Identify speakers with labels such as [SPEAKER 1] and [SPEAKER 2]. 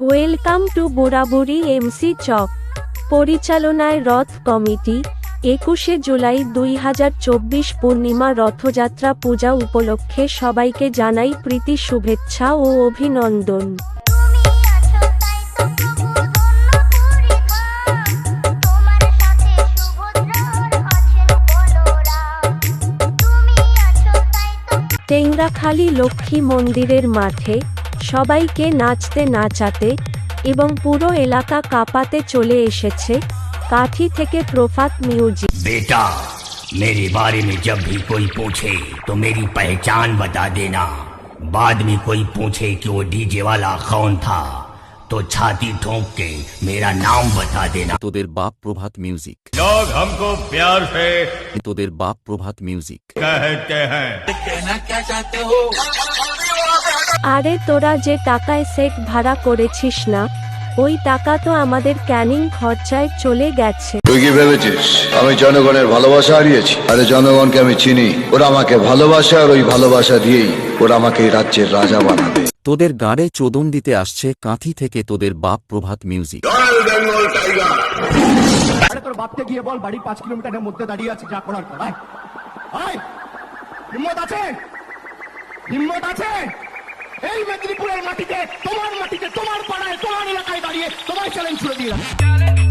[SPEAKER 1] Welcome to Burabudi MC চক পরিচালনায় রথ কমিটি একুশে জুলাই দুই হাজার চব্বিশ পূর্ণিমা রথযাত্রা পূজা উপলক্ষে সবাইকে জানাই প্রীতি শুভেচ্ছা ও অভিনন্দন। টেংরাখালী লক্ষ্মী মন্দিরের মাঠে সবাইকে নাচতে নাচাতে এবং পুরো এলাকা কাঁপাতে চলে এসেছে কাঠি থেকে প্রফাত মিউজিক
[SPEAKER 2] बेटा मेरे बारे में जब भी कोई पूछे तो मेरी पहचान बता देना बाद में कोई पूछे कि वो डीजे वाला कौन था तो छाती ठोक के मेरा नाम बता देना
[SPEAKER 3] তোদের বাপ প্রভাত মিউজিক
[SPEAKER 4] लोग हमको प्यार से
[SPEAKER 3] তোদের বাপ প্রভাত মিউজিক
[SPEAKER 4] कहते हैं
[SPEAKER 1] আরে তোরা যে টাকায় সেট ভাড়া করেছিস না ওই টাকা তো আমাদের ক্যানিং খরচায় চলে গেছে।
[SPEAKER 5] তুই কি ভেবেছিস? আমি জনগণের ভালোবাসা হারিয়েছি। আরে জনগণকে আমি চিনি। ওরা আমাকে ভালোবাসে আর ওই ভালোবাসা দিয়েই ওরা আমাকে এই রাজ্যের রাজা বানাবে।
[SPEAKER 3] তোদের গাড়ে চোদন দিতে আসছে কাঁথি থেকে তোদের বাপ প্রভাত মিউজিক।
[SPEAKER 6] তোর বাপকে গিয়ে বল বাড়ি পাঁচ কিলোমিটারের মধ্যে দাঁড়িয়ে আছে যা করার হিম্মত আছে? হিম্মত আছে? মেদিনীপুরের মাটিতে তোমার মাটিতে তোমার পাড়ায় তোমার এলাকায় দাঁড়িয়ে তোমার চ্যালেঞ্জ ছুড়ে রাখি।